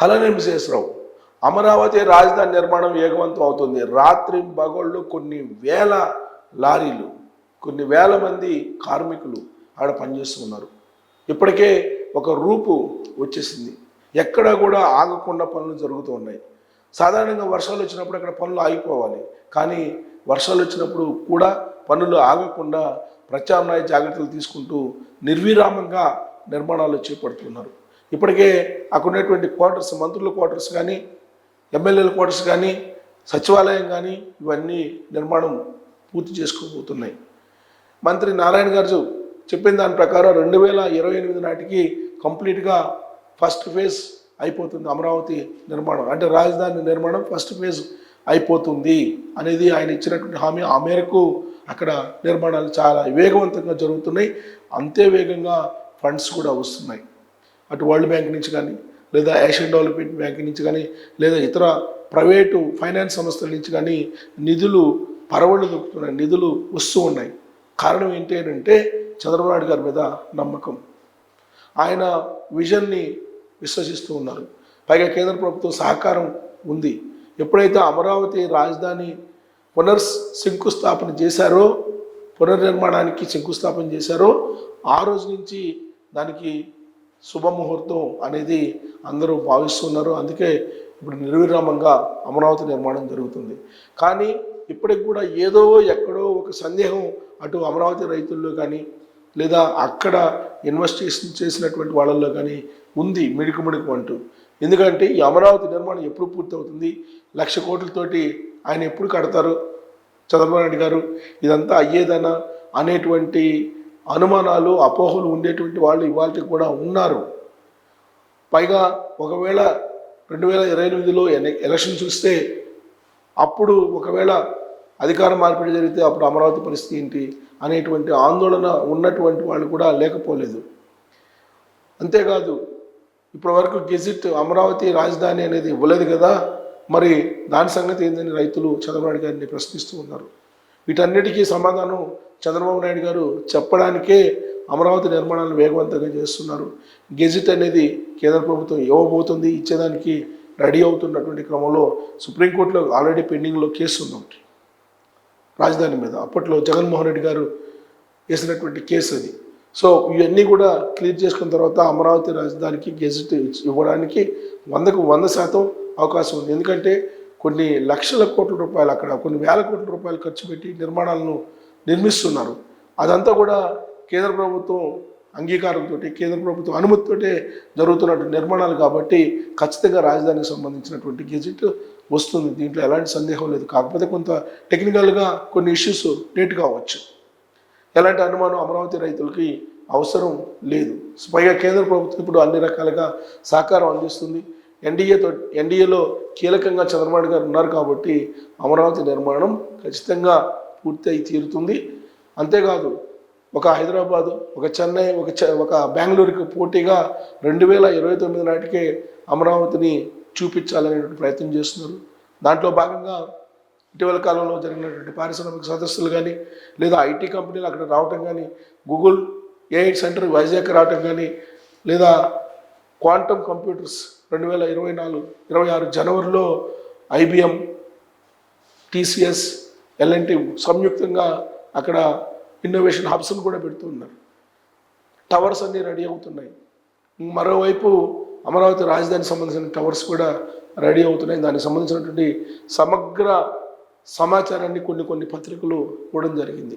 హలనే విశేషరావు అమరావతి రాజధాని నిర్మాణం వేగవంతం అవుతుంది. రాత్రి బగోళ్ళు కొన్ని వేల లారీలు కొన్ని వేల మంది కార్మికులు ఆడ పనిచేస్తున్నారు ఇప్పటికే ఒక రూపు వచ్చేసింది. ఎక్కడ కూడా ఆగకుండా పనులు జరుగుతూ ఉన్నాయి. సాధారణంగా వర్షాలు వచ్చినప్పుడు అక్కడ పనులు ఆగిపోవాలి. కానీ వర్షాలు వచ్చినప్పుడు కూడా పనులు ఆగకుండా ప్రత్యామ్నాయ జాగ్రత్తలు తీసుకుంటూ నిర్విరామంగా నిర్మాణాలు చేపడుతున్నారు. ఇప్పటికే అక్కడ ఉన్నటువంటి క్వార్టర్స్ మంత్రుల క్వార్టర్స్ కానీ ఎమ్మెల్యేల క్వార్టర్స్ కానీ సచివాలయం కానీ ఇవన్నీ నిర్మాణం పూర్తి చేసుకోబోతున్నాయి. మంత్రి నారాయణ గారు చెప్పిన దాని ప్రకారం రెండు వేల ఇరవై ఎనిమిది నాటికి కంప్లీట్గా ఫస్ట్ ఫేజ్ అయిపోతుంది అమరావతి నిర్మాణం. అంటే రాజధాని నిర్మాణం ఫస్ట్ ఫేజ్ అయిపోతుంది అనేది ఆయన ఇచ్చినటువంటి హామీ. ఆ మేరకు అక్కడ నిర్మాణాలు చాలా వేగవంతంగా జరుగుతున్నాయి. అంతే వేగంగా ఫండ్స్ కూడా వస్తున్నాయి. అటు వరల్డ్ బ్యాంక్ నుంచి కానీ లేదా ఏషియన్ డెవలప్మెంట్ బ్యాంక్ నుంచి కానీ లేదా ఇతర ప్రైవేటు ఫైనాన్స్ సంస్థల నుంచి కానీ నిధులు పరవళ్ళు దొక్కుతున్నాయి నిధులు వస్తూ ఉన్నాయి. కారణం ఏంటి అని అంటే చంద్రబాబు నాయుడు గారి మీద నమ్మకం. ఆయన విజన్ని విశ్వసిస్తూ ఉన్నారు. పైగా కేంద్ర ప్రభుత్వం సహకారం ఉంది. ఎప్పుడైతే అమరావతి రాజధాని పునర్ శంకుస్థాపన చేశారో పునర్నిర్మాణానికి శంకుస్థాపన చేశారో ఆ రోజు నుంచి దానికి శుభముహూర్తం అనేది అందరూ భావిస్తున్నారు. అందుకే ఇప్పుడు నిర్విరామంగా అమరావతి నిర్మాణం జరుగుతుంది. కానీ ఇప్పటికి కూడా ఏదో ఎక్కడో ఒక సందేహం అటు అమరావతి రైతుల్లో కానీ లేదా అక్కడ ఇన్వెస్టిగేషన్ చేసినటువంటి వాళ్ళల్లో కానీ ఉంది మిడుకు మిడుకు అంటూ. ఎందుకంటే ఈ అమరావతి నిర్మాణం ఎప్పుడు పూర్తవుతుంది? లక్ష కోట్లతోటి ఆయన ఎప్పుడు కడతారు? చంద్రబాబు నాయుడు గారు? ఇదంతా అయ్యేదనా? అనేటువంటి అనుమానాలు అపోహలు ఉండేటువంటి వాళ్ళు ఇవాళ కూడా ఉన్నారు. పైగా ఒకవేళ రెండు వేల ఇరవై ఎనిమిదిలో ఎలక్షన్ చూస్తే అప్పుడు ఒకవేళ అధికార మార్పిడి జరిగితే అప్పుడు అమరావతి పరిస్థితి ఏంటి అనేటువంటి ఆందోళన ఉన్నటువంటి వాళ్ళు కూడా లేకపోలేదు. అంతేకాదు ఇప్పటివరకు గెజిట్ అమరావతి రాజధాని అనేది ఇవ్వలేదు కదా మరి దాని సంగతి ఏందని రైతులు చంద్రబాబు గారిని ప్రశ్నిస్తూ ఉన్నారు. వీటన్నిటికీ సమాధానం చంద్రబాబు నాయుడు గారు చెప్పడానికే అమరావతి నిర్మాణాలను వేగవంతంగా చేస్తున్నారు. గెజిట్ అనేది కేంద్ర ప్రభుత్వం ఇవ్వబోతుంది ఇచ్చేదానికి రెడీ అవుతున్నటువంటి క్రమంలో సుప్రీంకోర్టులో ఆల్రెడీ పెండింగ్లో కేసు ఉంది ఒకటి. రాజధాని మీద అప్పట్లో జగన్మోహన్ రెడ్డి గారు వేసినటువంటి కేసు అది. సో ఇవన్నీ కూడా క్లియర్ చేసుకున్న తర్వాత అమరావతి రాజధానికి గెజిట్ ఇవ్వడానికి వందకు వంద శాతం అవకాశం ఉంది. ఎందుకంటే కొన్ని లక్షల కోట్ల రూపాయలు అక్కడ కొన్ని వేల కోట్ల రూపాయలు ఖర్చు పెట్టి నిర్మాణాలను నిర్మిస్తున్నారు. అదంతా కూడా కేంద్ర ప్రభుత్వం అంగీకారంతో కేంద్ర ప్రభుత్వం అనుమతితోటే జరుగుతున్నటువంటి నిర్మాణాలు కాబట్టి ఖచ్చితంగా రాజధానికి సంబంధించినటువంటి గెజిట్ వస్తుంది. దీంట్లో ఎలాంటి సందేహం లేదు. కాకపోతే కొంత టెక్నికల్గా కొన్ని ఇష్యూస్ లేట్ కావచ్చు ఎలాంటి అనుమానం అమరావతి రైతులకి అవసరం లేదు. పైగా కేంద్ర ప్రభుత్వం ఇప్పుడు అన్ని రకాలుగా సహకారం అందిస్తుంది. ఎన్డీఏతో ఎన్డీఏలో కీలకంగా చంద్రబాబు గారు ఉన్నారు కాబట్టి అమరావతి నిర్మాణం ఖచ్చితంగా పూర్తి అయి తీరుతుంది. అంతేకాదు ఒక హైదరాబాదు ఒక చెన్నై ఒక చె ఒక బెంగళూరుకి పోటీగా రెండు వేల ఇరవై తొమ్మిది నాటికే అమరావతిని చూపించాలనేటువంటి ప్రయత్నం చేస్తున్నారు. దాంట్లో భాగంగా ఇటీవల కాలంలో జరిగినటువంటి పారిశ్రామిక సదస్సులు కానీ లేదా ఐటీ కంపెనీలు అక్కడ రావటం కానీ గూగుల్ ఏఐ సెంటర్ వైజాగ్ రావటం కానీ లేదా క్వాంటమ్ కంప్యూటర్స్ రెండు వేల ఇరవై నాలుగు ఇరవై ఆరు జనవరిలో ఐబిఎం టీసీఎస్ ఎల్ఎన్టీ సంయుక్తంగా అక్కడ ఇన్నోవేషన్ హబ్స్ను కూడా పెడుతూ ఉన్నారు. టవర్స్ అన్నీ రెడీ అవుతున్నాయి. మరోవైపు అమరావతి రాజధానికి సంబంధించిన టవర్స్ కూడా రెడీ అవుతున్నాయి. దానికి సంబంధించినటువంటి సమగ్ర సమాచారాన్ని కొన్ని కొన్ని పత్రికలు ఇవ్వడం జరిగింది.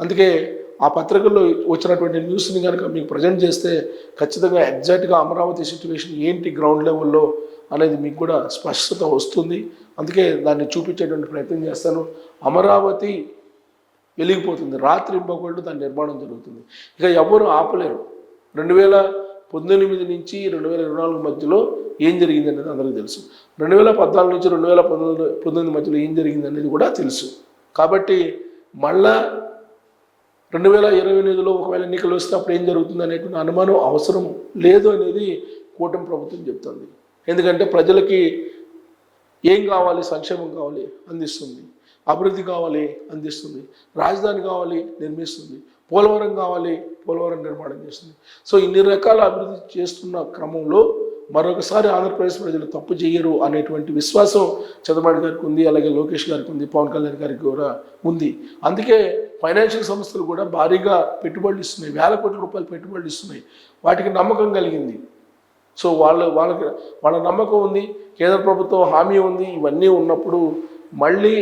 అందుకే ఆ పత్రికల్లో వచ్చినటువంటి న్యూస్ని కనుక మీకు ప్రజెంట్ చేస్తే ఖచ్చితంగా ఎగ్జాక్ట్గా అమరావతి సిచ్యువేషన్ ఏంటి గ్రౌండ్ లెవెల్లో అనేది మీకు కూడా స్పష్టత వస్తుంది. అందుకే దాన్ని చూపించేటువంటి ప్రయత్నం చేస్తాను. అమరావతి వెలిగిపోతుంది. రాత్రి ఇంపకూడదు దాని నిర్మాణం జరుగుతుంది. ఇక ఎవరు ఆపలేరు. రెండు వేల పంతొమ్మిది నుంచి రెండు వేల ఇరవై నాలుగు మధ్యలో ఏం జరిగింది అనేది అందరికీ తెలుసు. రెండు వేల పద్నాలుగు నుంచి రెండు వేల పంతొమ్మిది పంతొమ్మిది మధ్యలో ఏం జరిగింది అనేది కూడా తెలుసు. కాబట్టి మళ్ళా రెండు వేల ఇరవై ఎనిమిదిలో ఒకవేళ ఎన్నికలు వస్తే అప్పుడు ఏం జరుగుతుంది అనేటువంటి అనుమానం అవసరం లేదు అనేది కూటమి ప్రభుత్వం చెప్తుంది. ఎందుకంటే ప్రజలకి ఏం కావాలి? సంక్షేమం కావాలి? అందిస్తుంది. అభివృద్ధి కావాలి? అందిస్తుంది. రాజధాని కావాలి? నిర్మిస్తుంది. పోలవరం కావాలి? పోలవరం నిర్మాణం చేస్తుంది. సో ఇన్ని రకాల అభివృద్ధి చేస్తున్న క్రమంలో మరొకసారి ఆంధ్రప్రదేశ్ ప్రజలు తప్పు చేయరు అనేటువంటి విశ్వాసం చంద్రబాబు గారికి ఉంది అలాగే లోకేష్ గారికి ఉంది పవన్ కళ్యాణ్ గారికి కూడా ఉంది. అందుకే ఫైనాన్షియల్ సంస్థలు కూడా భారీగా పెట్టుబడులు ఇస్తున్నాయి. వేల కోట్ల రూపాయలు పెట్టుబడులు ఇస్తున్నాయి. వాటికి నమ్మకం కలిగింది. సో వాళ్ళు వాళ్ళకి వాళ్ళ నమ్మకం ఉంది కేంద్ర ప్రభుత్వం హామీ ఉంది ఇవన్నీ ఉన్నప్పుడు మళ్ళీ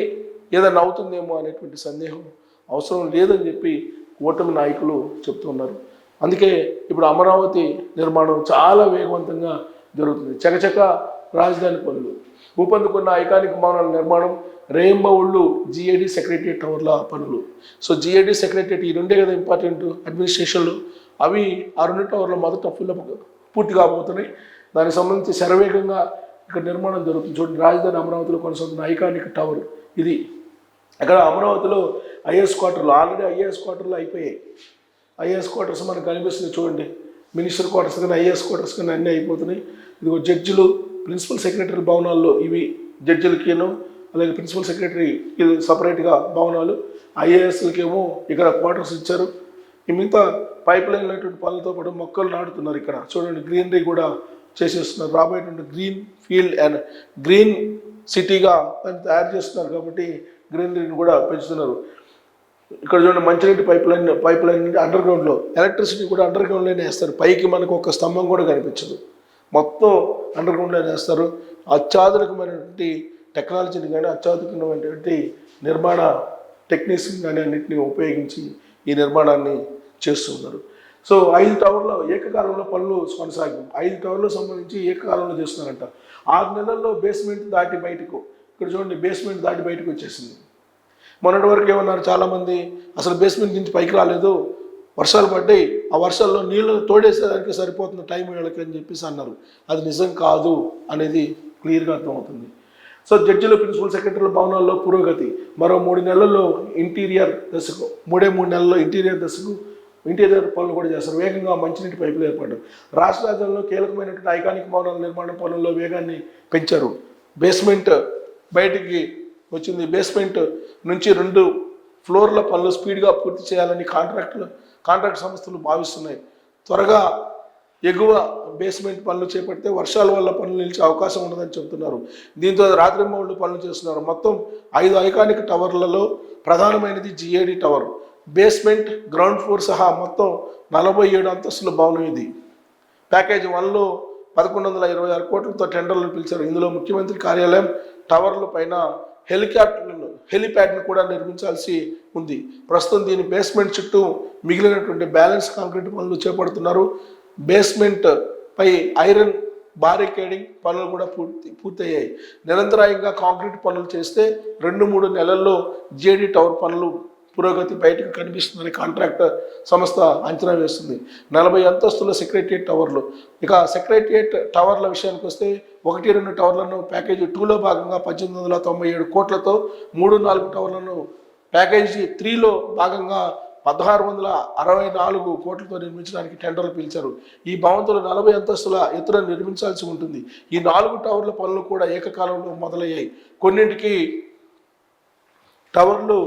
ఏదైనా అవుతుందేమో అనేటువంటి సందేహం అవసరం లేదని చెప్పి కూటమి నాయకులు చెప్తున్నారు అందుకే ఇప్పుడు అమరావతి నిర్మాణం చాలా వేగవంతంగా జరుగుతుంది. చకచక రాజధాని పనులు. ఊపందుకున్న ఐకానిక్ భవనాల నిర్మాణం రేంబౌళ్ళు జిఏడి సెక్రటరీ టవర్ల పనులు. సో జిఏడి సెక్రటరీ ఈ రెండే కదా ఇంపార్టెంట్ అడ్మినిస్ట్రేషన్లు. అవి ఆ రెండు టవర్ల మొదట ఫుల్ పూర్తి కాబోతున్నాయి దానికి సంబంధించి శరవేగంగా ఇక్కడ నిర్మాణం జరుగుతుంది. చూడండి రాజధాని అమరావతిలో కొనసాగుతున్న ఐకానిక్ టవర్ ఇది. అక్కడ అమరావతిలో ఐఏఎస్ క్వార్టర్లు ఆల్రెడీ ఐఏఎస్ క్వార్టర్లు అయిపోయాయి. ఐఏఎస్ క్వార్టర్స్ మనకు కనిపిస్తుంది చూడండి. మినిస్టర్ క్వార్టర్స్ కానీ ఐఏఎస్ క్వార్టర్స్ కానీ అన్నీ అయిపోతున్నాయి. ఇదిగో జడ్జిలు ప్రిన్సిపల్ సెక్రటరీ భవనాల్లో ఇవి జడ్జిలకేను అలాగే ప్రిన్సిపల్ సెక్రటరీ ఇది సపరేట్గా భవనాలు. ఐఏఎస్లకేమో ఇక్కడ క్వార్టర్స్ ఇచ్చారు. ఈ మిగతా పైప్ లైన్ అనేటువంటి పనులతో పాటు మొక్కలు నాటుతున్నారు ఇక్కడ. చూడండి గ్రీనరీ కూడా చేసేస్తున్నారు. రాబోయేటువంటి గ్రీన్ ఫీల్డ్ అండ్ గ్రీన్ సిటీగా దాన్ని తయారు చేస్తున్నారు కాబట్టి గ్రీనరీని కూడా పెంచుతున్నారు. ఇక్కడ చూడండి మంచినీటి పైప్ లైన్ పైప్ లైన్ నుండి అండర్ గ్రౌండ్లో ఎలక్ట్రిసిటీ కూడా అండర్ గ్రౌండ్లోనే వేస్తారు. పైకి మనకు ఒక స్తంభం కూడా కనిపించదు. మొత్తం అండర్ గ్రౌండ్లోనే వేస్తారు. అత్యాధునికమైనటువంటి టెక్నాలజీని కానీ అత్యాధునికమైనటువంటి నిర్మాణ టెక్నిక్స్ కానీ అన్నింటినీ ఉపయోగించి ఈ నిర్మాణాన్ని చేస్తున్నారు సో ఐదు టవర్లో ఏకకాలంలో పనులు కొనసాగి. ఐదు టవర్లకు సంబంధించి ఏకకాలంలో చేస్తున్నారంట. ఆరు నెలల్లో బేస్మెంట్ దాటి బయటకు ఇక్కడ చూడండి బేస్మెంట్ దాటి బయటకు వచ్చేసింది. మొన్నటి వరకు ఏమన్నారు చాలామంది అసలు బేస్మెంట్ నుంచి పైకి రాలేదు వర్షాలు పడ్డాయి ఆ వర్షాల్లో నీళ్ళు తోడేసేదానికి సరిపోతున్న టైం వీళ్ళకి అని చెప్పేసి అన్నారు. అది నిజం కాదు అనేది క్లియర్గా అర్థమవుతుంది. సో జడ్జిల ప్రిన్సిపల్ సెక్రటరీల భవనాల్లో పురోగతి. మరో మూడు నెలల్లో ఇంటీరియర్ దశకు మూడే మూడు నెలల్లో ఇంటీరియర్ దశకు ఇంటీరియర్ పనులు కూడా చేస్తారు. వేగంగా మంచినీటి పైపులు ఏర్పాటు రాష్ట్ర రాజ్యంలో కీలకమైనటువంటి ఐకానిక్ భవనాల నిర్మాణ పనుల్లో వేగాన్ని పెంచారు. బేస్మెంట్ బయటికి వచ్చింది. బేస్మెంట్ నుంచి రెండు ఫ్లోర్ల పనులు స్పీడ్గా పూర్తి చేయాలని కాంట్రాక్టులు కాంట్రాక్ట్ సంస్థలు భావిస్తున్నాయి. త్వరగా ఎగువ బేస్మెంట్ పనులు చేపడితే వర్షాల వల్ల పనులు నిలిచే అవకాశం ఉండదని చెబుతున్నారు. దీంతో రాత్రింబౌళ్ళు పనులు చేస్తున్నారు. మొత్తం ఐదు ఐకానిక్ టవర్లలో ప్రధానమైనది GAD tower basement ground floor సహా మొత్తం నలభై ఏడు అంతస్తుల భవనం ఇది. ప్యాకేజ్ వన్లో పదకొండు వందల ఇరవై ఆరు కోట్లతో టెండర్లు పిలిచారు. ఇందులో ముఖ్యమంత్రి కార్యాలయం టవర్ల పైన హెలికాప్టర్లను హెలిప్యాడ్ను కూడా నిర్మించాల్సి ఉంది. ప్రస్తుతం దీని బేస్మెంట్ చుట్టూ మిగిలినటువంటి బ్యాలెన్స్ కాంక్రీట్ పనులు చేపడుతున్నారు. బేస్మెంట్ పై ఐరన్ బారికేడింగ్ పనులు కూడా పూర్తి పూర్తయ్యాయి. నిరంతరాయంగా కాంక్రీట్ పనులు చేస్తే రెండు మూడు నెలల్లో జేడీ టవర్ పనులు పురోగతి బయటకు కనిపిస్తుందని కాంట్రాక్టర్ సంస్థ అంచనా వేస్తుంది. నలభై అంతస్తుల సెక్రటరియట్ టవర్లు. ఇక సెక్రటరియట్ టవర్ల విషయానికి వస్తే ఒకటి రెండు టవర్లను ప్యాకేజీ టూలో భాగంగా పద్దెనిమిది వందల తొంభై ఏడు కోట్లతో మూడు నాలుగు టవర్లను ప్యాకేజీ త్రీలో భాగంగా పదహారు వందల అరవై నాలుగు కోట్లతో నిర్మించడానికి టెండర్లు పిలిచారు. ఈ భవంతులు నలభై అంతస్తుల ఎత్తున నిర్మించాల్సి ఉంటుంది. ఈ నాలుగు టవర్ల పనులు కూడా ఏకకాలంలో మొదలయ్యాయి. కొన్నింటికి టవర్లు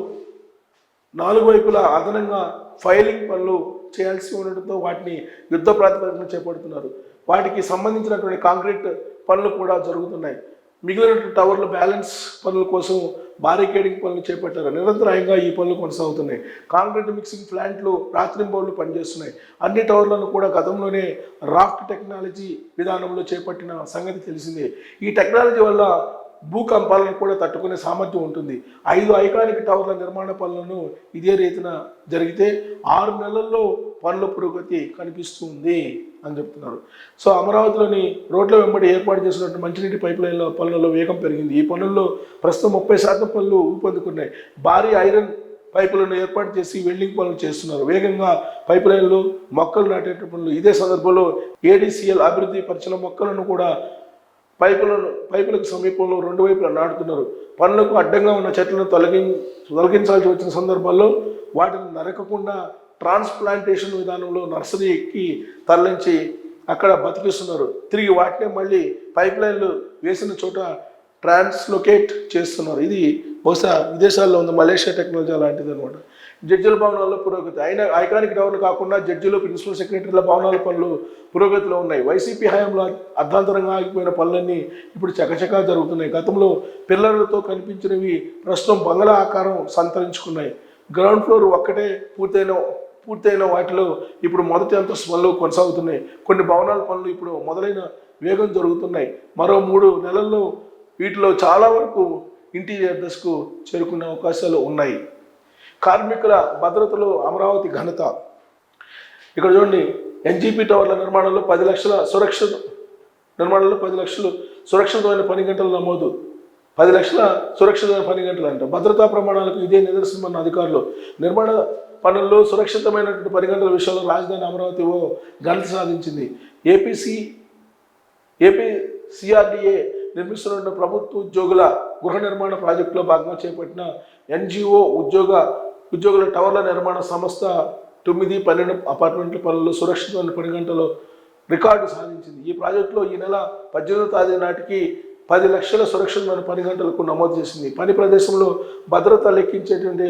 నాలుగు వైపులా అదనంగా ఫైలింగ్ పనులు చేయాల్సి ఉండటంతో వాటిని యుద్ధ ప్రాతిపదికన చేపడుతున్నారు. వాటికి సంబంధించినటువంటి కాంక్రీట్ పనులు కూడా జరుగుతున్నాయి. మిగిలిన టవర్ల బ్యాలెన్స్ పనుల కోసం బారికేడింగ్ పనులు చేపట్టారు. నిరంతరాయంగా ఈ పనులు కొనసాగుతున్నాయి. కాంక్రీట్ మిక్సింగ్ ప్లాంట్లు రాత్రింబౌళ్ళు పనిచేస్తున్నాయి. అన్ని టవర్లను కూడా గతంలోనే రాఫ్ట్ టెక్నాలజీ విధానంలో చేపట్టిన సంగతి తెలిసిందే. ఈ టెక్నాలజీ వల్ల భూకంపాలను కూడా తట్టుకునే సామర్థ్యం ఉంటుంది. ఐదు ఐకానిక్ టవర్ల నిర్మాణ పనులను ఇదే రీతిన జరిగితే ఆరు నెలల్లో పనుల పురోగతి కనిపిస్తుంది అని చెప్తున్నారు. సో అమరావతిలోని రోడ్ల వెంబడి ఏర్పాటు చేసినటువంటి మంచినీటి పైప్ లైన్ల పనులలో వేగం పెరిగింది. ఈ పనుల్లో ప్రస్తుతం ముప్పై శాతం పనులు ఊపందుకున్నాయి. భారీ ఐరన్ పైపులను ఏర్పాటు చేసి వెల్డింగ్ పనులు చేస్తున్నారు. వేగంగా పైప్ లైన్లు మొక్కలు నాటే పనులు ఇదే సందర్భంలో ఏడీసీఎల్ అభివృద్ధి పరిచిన మొక్కలను కూడా పైపులను పైపులకు సమీపంలో రెండు వైపులా నాటుతున్నారు. పనులకు అడ్డంగా ఉన్న చెట్లను తొలగి తొలగించాల్సి వచ్చిన సందర్భాల్లో వాటిని నరకకుండా ట్రాన్స్ప్లాంటేషన్ విధానంలో నర్సరీ ఎక్కి తరలించి అక్కడ బతికిస్తున్నారు. తిరిగి వాటినే మళ్ళీ పైప్ లైన్లు వేసిన చోట ట్రాన్స్లొకేట్ చేస్తున్నారు. ఇది బహుశా విదేశాల్లో ఉంది మలేషియా టెక్నాలజీ అలాంటిది అనమాట జడ్జిల భవనాల్లో పురోగతి. ఆయన ఐకానిక్ టవర్లు కాకుండా జడ్జిలు ప్రిన్సిపల్ సెక్రటరీల భవనాల పనులు పురోగతిలో ఉన్నాయి. వైసీపీ హయాంలో అర్ధాంతరంగా ఆగిపోయిన పనులన్నీ ఇప్పుడు చకచకా జరుగుతున్నాయి. గతంలో పిల్లలతో కనిపించినవి ప్రస్తుతం బంగ్లా ఆకారం సంతరించుకున్నాయి. గ్రౌండ్ ఫ్లోర్ ఒక్కటే పూర్తయిన పూర్తయిన వాటిలో ఇప్పుడు మొదటి అంతస్తు పనులు కొనసాగుతున్నాయి. కొన్ని భవనాల పనులు ఇప్పుడు మొదలైన వేగం జరుగుతున్నాయి. మరో మూడు నెలల్లో వీటిలో చాలా వరకు ఇంటీరియర్ దశకు చేరుకునే అవకాశాలు ఉన్నాయి. కార్మికుల భద్రతలో అమరావతి ఘనత. ఇక్కడ చూడండి ఎన్జీపీ టవర్ల నిర్మాణంలో పది లక్షల సురక్షిత నిర్మాణంలో పది లక్షలు సురక్షితమైన పని గంటలు నమోదు. పది లక్షల సురక్షితమైన పని గంటలు అంట భద్రతా ప్రమాణాలకు ఇదే నిదర్శనమన్న అధికారులు. నిర్మాణ పనుల్లో సురక్షితమైనటువంటి పని గంటల విషయంలో రాజధాని అమరావతి ఓ ఘనత సాధించింది. ఏపీసీ ఏపీ సిఆర్డిఏ నిర్మిస్తున్న ప్రభుత్వ ఉద్యోగుల గృహ నిర్మాణ ప్రాజెక్టులో భాగంగా చేపట్టిన ఎన్జిఓ ఉద్యోగ ఉద్యోగుల టవర్ల నిర్మాణ సంస్థ తొమ్మిది పన్నెండు అపార్ట్మెంట్ల పనుల్లో సురక్షితమైన పని గంటలో రికార్డు సాధించింది. ఈ ప్రాజెక్టులో ఈ నెల పద్దెనిమిదో తేదీ నాటికి పది లక్షల సురక్షితమైన పని గంటలకు నమోదు చేసింది. పని ప్రదేశంలో భద్రత లెక్కించేటువంటి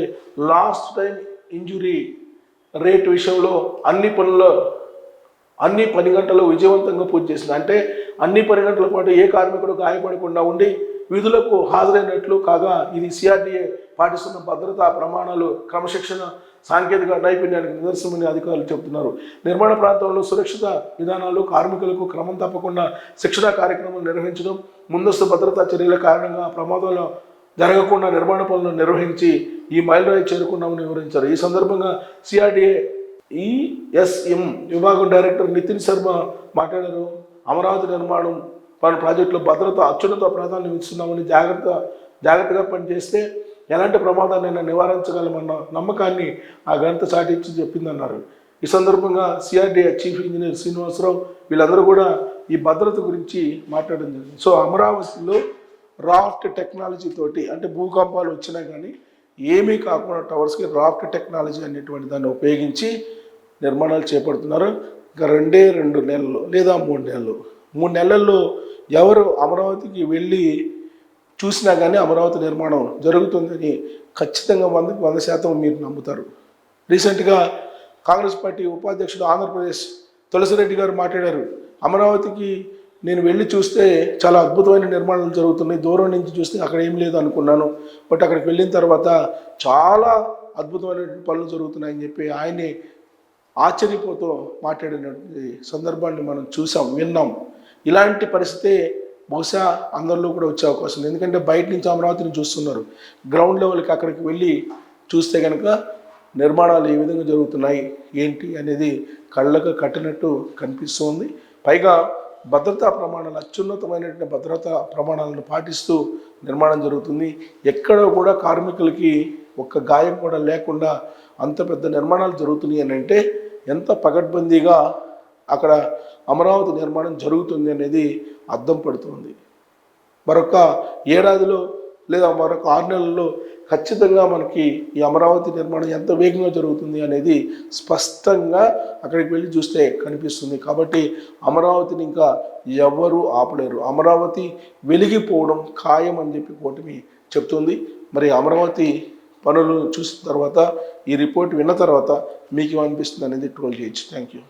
లాస్ట్ టైం ఇంజురీ రేట్ విషయంలో అన్ని పనుల్లో అన్ని పని గంటలు విజయవంతంగా పూర్తి చేసింది. అంటే అన్ని పని గంటల పాటు ఏ కార్మికుడు గాయపడకుండా ఉండి విధులకు హాజరైనట్లు కాగా ఇది సిఆర్డీఏ పాటిస్తున్న భద్రతా ప్రమాణాలు క్రమశిక్షణ సాంకేతిక నైపుణ్యానికి నిదర్శనమని అధికారులు చెబుతున్నారు నిర్మాణ ప్రాంతంలో సురక్షిత విధానాలు కార్మికులకు క్రమం తప్పకుండా శిక్షణ కార్యక్రమాలు నిర్వహించడం ముందస్తు భద్రతా చర్యల కారణంగా ప్రమాదాలు జరగకుండా నిర్మాణ పనులను నిర్వహించి ఈ మైలురాయి చేరుకున్నామని వివరించారు. ఈ సందర్భంగా సిఆర్డీఏ ఈఎస్ఎం విభాగం డైరెక్టర్ నితిన్ శర్మ మాట్లాడారు. అమరావతి నిర్మాణం పలు ప్రాజెక్టులో భద్రత అత్యున్నత ప్రాధాన్యం ఇస్తున్నామని జాగ్రత్త జాగ్రత్తగా పనిచేస్తే ఎలాంటి ప్రమాదాన్నైనా నివారించగలమన్న నమ్మకాన్ని ఆ గంట సాటించి చెప్పిందన్నారు. ఈ సందర్భంగా సిఆర్డీఏ చీఫ్ ఇంజనీర్ శ్రీనివాసరావు వీళ్ళందరూ కూడా ఈ భద్రత గురించి మాట్లాడడం జరిగింది. సో అమరావతిలో రాఫ్ట్ టెక్నాలజీ తోటి అంటే భూకంపాలు వచ్చినా కానీ ఏమీ కాకుండా టవర్స్కి రాఫ్ట్ టెక్నాలజీ అనేటువంటి దాన్ని ఉపయోగించి నిర్మాణాలు చేపడుతున్నారు. ఇంకా రెండే రెండు నెలలు లేదా మూడు నెలలు. మూడు నెలల్లో ఎవరు అమరావతికి వెళ్ళి చూసినా కానీ అమరావతి నిర్మాణం జరుగుతుందని ఖచ్చితంగా వంద వంద శాతం మీరు నమ్ముతారు. రీసెంట్గా కాంగ్రెస్ పార్టీ ఉపాధ్యక్షుడు ఆంధ్రప్రదేశ్ తులసిరెడ్డి గారు మాట్లాడారు. అమరావతికి నేను వెళ్ళి చూస్తే చాలా అద్భుతమైన నిర్మాణాలు జరుగుతున్నాయి. దూరం నుంచి చూస్తే అక్కడ ఏం లేదు అనుకున్నాను. బట్ అక్కడికి వెళ్ళిన తర్వాత చాలా అద్భుతమైన పనులు జరుగుతున్నాయని చెప్పి ఆయనే ఆశ్చర్యపోతూ మాట్లాడినటువంటి సందర్భాన్ని మనం చూసాం విన్నాం. ఇలాంటి పరిస్థితే బహుశా అందరిలో కూడా వచ్చే అవకాశం ఉంది. ఎందుకంటే బయట నుంచి అమరావతిని చూస్తున్నారు. గ్రౌండ్ లెవెల్కి అక్కడికి వెళ్ళి చూస్తే కనుక నిర్మాణాలు ఏ విధంగా జరుగుతున్నాయి ఏంటి అనేది కళ్ళకు కట్టినట్టు కనిపిస్తుంది. పైగా భద్రతా ప్రమాణాలు అత్యున్నతమైనటువంటి భద్రతా ప్రమాణాలను పాటిస్తూ నిర్మాణం జరుగుతుంది. ఎక్కడ కూడా కార్మికులకి ఒక్క గాయం కూడా లేకుండా అంత పెద్ద నిర్మాణాలు జరుగుతున్నాయి అని అంటే ఎంత పగడ్బందీగా అక్కడ అమరావతి నిర్మాణం జరుగుతుంది అనేది అర్థం పడుతుంది. మరొక ఏడాదిలో లేదా మరొక ఆరు నెలల్లో ఖచ్చితంగా మనకి ఈ అమరావతి నిర్మాణం ఎంత వేగంగా జరుగుతుంది అనేది స్పష్టంగా అక్కడికి వెళ్ళి చూస్తే కనిపిస్తుంది. కాబట్టి అమరావతిని ఇంకా ఎవరు ఆపలేరు. అమరావతి వెలిగిపోవడం ఖాయం అని చెప్పి కూటమి చెప్తుంది. మరి అమరావతి పనులు చూసిన తర్వాత ఈ రిపోర్ట్ విన్న తర్వాత మీకు ఏమనిపిస్తుంది అనేది ట్రోల్ చేయొచ్చు. Thank you